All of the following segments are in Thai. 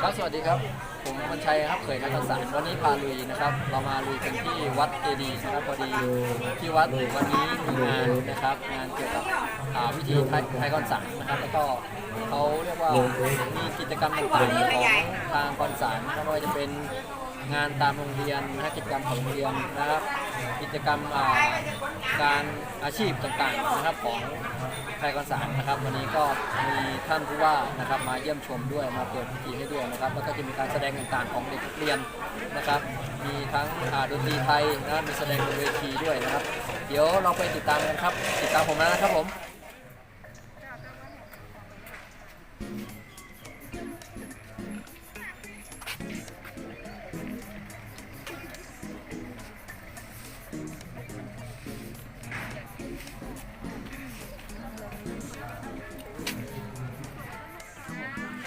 ครับสวัสดีครับ ผมมันชัยครับเขยนักสารวันนี้พาลุยนะครับ เรามาลุยกันที่วัดเจดีย์นะครับพอดีที่วัดวันนี้มีงานนะครับงานเกี่ยวกับอ่าพิธีไทยไทยคอนสารนะครับแล้วก็เขาเรียกว่ามีกิจกรรมต่างๆของทางคอนสารไม่ว่าจะเป็นงานตามโรงเรียนนะกิจกรรมของโรงเรียนนะครับ กิจกรรมอ่าการอาชีพต่างๆนะครับของไทยคอนสารนะครับ วันนี้ก็มีท่านผู้ว่านะครับมาเยี่ยมชมด้วยมาเปิดพิธีให้ด้วยนะครับ แล้วก็จะมีการแสดงต่างๆของเด็กนักเรียนนะครับ มีทั้งอ่าดนตรีไทยนะครับมีแสดงบนเวทีด้วยนะครับ เดี๋ยวเราไปติดตามกันครับ ติดตามผมแล้วนะครับผม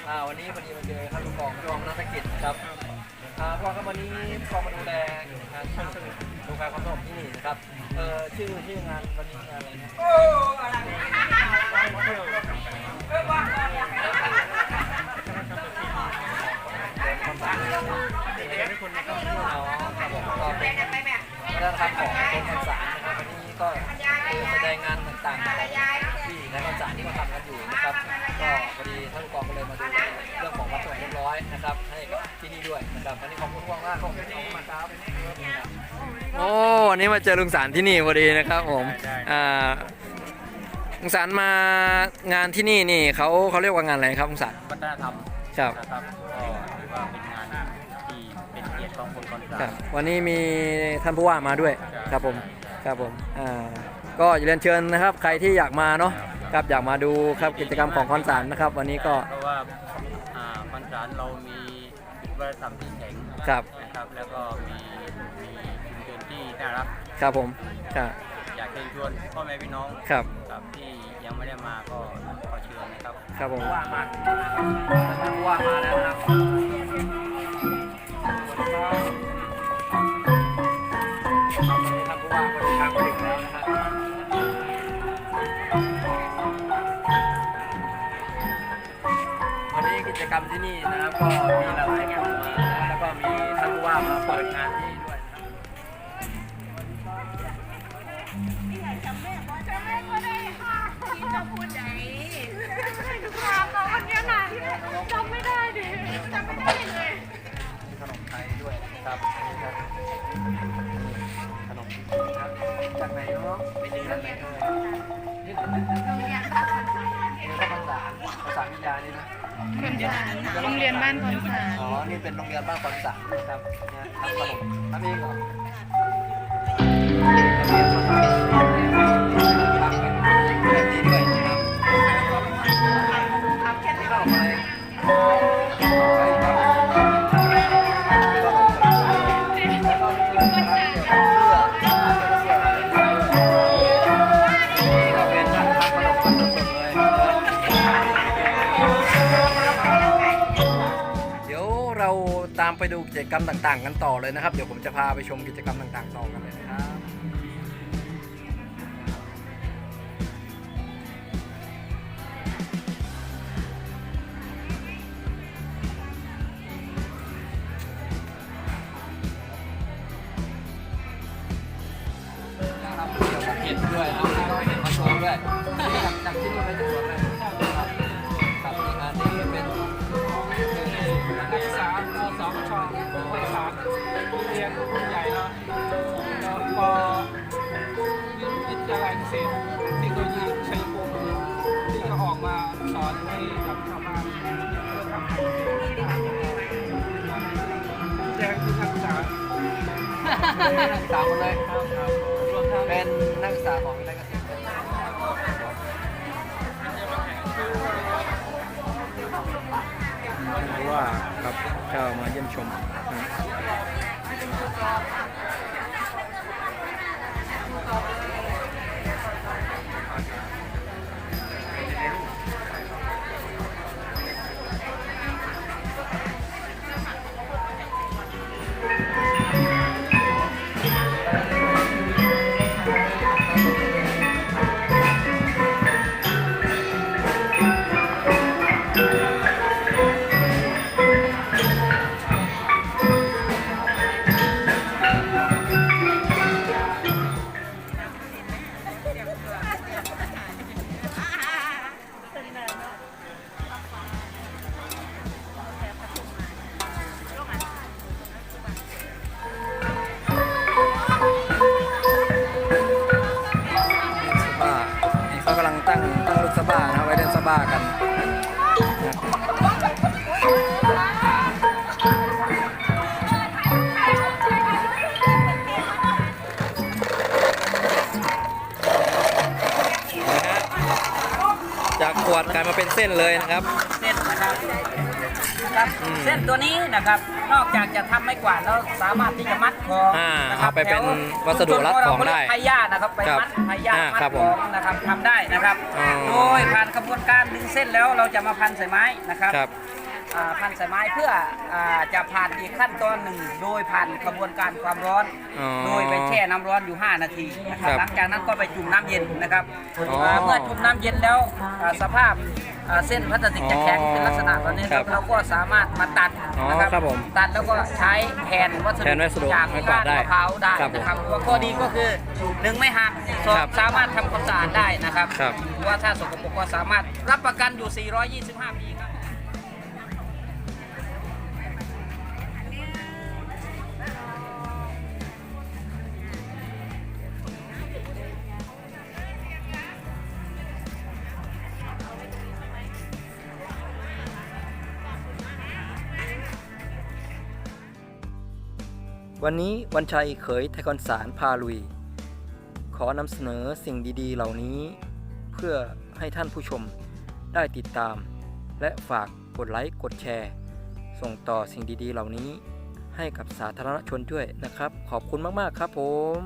อ่าวันนี้พอดีมาเจอท่านผู้กองผู้กองนักธุรกิจนะครับอ่าผู้กองครับวันนี้ผู้กองมาดูแลงานช่างดูการความสงบที่นี่นะครับเออชื่อชื่องานวันนี้งานอะไรนะคนในครอบครัวเราครับผมก็เป็นวัฒ วันนี้มาเจอลุงสารที่นี่พอดีนะครับผมอ่าลุงสารมางานที่นี่นี่เขาเขาเรียกว่างานอะไรครับลุงสารวัฒนธรรมครับนะครับก็ถือว่าเป็นงานที่เป็นเกียรติของคนคอนคสารับรวันนี้มีท่านผู้ว่ามาด้วยครับผมครับผมอ่าก็อย่าเรียนเชิญนะครับ ใครที่อยากมาเนาะครับอยากมาดูครับกิจกรรมของคอนสารนะครับ วันนี้ก็เพราะว่าอ่าคอนสารเรามีวัฒนธรรมที่แข็งครับนะครับแล้วก็มีมีชุมชน ที่น่ารักครับผมครับอยากเชิญชวนพ่อแม่พี่น้องครับครับที่ยังไม่ได้มาก็ขอเชิญนะครับครับผมว่ามาท่านผู้ว่ามาแล้วนะครับท่านผู้ว่าก็เดินทางมาถึงแล้วนะครับวันนี้กิจกรรมที่นี่นะครับก็มีหลายๆกลุ่มมานะแล้วก็มีท่านผู้ว่ามาเปิดงานที่ จะพูดไหนถามน้องคนนี้หน่อยจำไม่ได้ดิจำไม่ได้เลยมีขนมไทยด้วยนะครับนี่ครับขนมครับจากไหนเนาะไปดูจากไหนเลยนี่คือภาษาภาษาวิทยานี่นะโรงเรียนบ้านคอนสารอ๋อ นี่เป็นโรงเรียนบ้านคอนสารนะครับเนี่ยทำขนมทำเองเหรอ ไปดูกิจกรรมต่างๆ กันต่อเลยนะครับ เดี๋ยวผมจะพาไปชมกิจกรรมต่างๆต่อกันเลยนะครับนะครับเกี่ยวกับเห็ดด้วยนะครับเอาเห็ดมาโชว์ด้วยจากจากที่นู่นไปจากสวนเลย ษาปสองชปสามเรียนใหญ่เนาะแล้วปวิทยาลัยเกษตรเทคโนโลยีชัยภูมิที่เขาออกมาสอนให้กับชาวบ้านเพื่อทำให้แจ้งที่นักศึกษานักศึกษาหมดเลยครับครับรวมเป็นนักศึกษาของวิทยาลัยเกษตร ว่าครับก็มาเยี่ยมชม บ้ากันนะฮะจากขวดกลายมาเป็นเส้นเลยนะครับ เส้นนะครับนะครับอืมเส้นตัวนี้นะครับ นอกจากจะทำไม่กวาดแล้วสามารถที่จะมัดของอ่านะครัเอาไปเป็นแถวัสดุรัดของได้พยานะครับไปครับมัดพยาอ่ามัดครับขผมองนะครับทำได้นะครับ อ๋อ โดยผ่านกระบวนการดึงเส้นแล้วเราจะมาพันใส่ไม้นะครับ ครับ อ่าพันสายไม้เพื่ออาจะผ่านอีกขั้นตอนหนึ่ง โดยผ่านกระบวนการความร้อน อ๋อโดยไปแช่น้ำร้อนอยู่ 5 นาทีนะครับครับหลังจากนั้นก็ไปจุ่มน้ำเย็นนะครับอ๋ออ่าเมื่อจุ่มน้ำเย็นแล้วอ่าสภาาพ อ่าเส้นพลาสติกจะแข็งอ๋อเป็นลักษณะแบบนี้ครับเราก็สามารถมาตัดอ๋อนะครับครับผมตัดแล้วก็ใช้แทนวัสดุแทนวัสดุจากไม้กวาดได้มะพร้าวได้ครับผมนะครับว่าข้อดีก็คือหนึ่งไม่หักสองครับสามารถทำความสะอาดได้นะครับครับ ว่าถ้าสกปรกก็สามารถรับประกันอยู่ 425 ปีครับ วันนี้วันชัยเขยไทยคอนสารพาลุย ขอนำเสนอสิ่งดี ๆ เหล่านี้ เพื่อให้ท่านผู้ชมได้ติดตาม และฝากกดไลค์กดแชร์ ส่งต่อสิ่งดี ๆ เหล่านี้ ให้กับสาธารณชนด้วยนะครับ ขอบคุณมาก ๆ ครับผม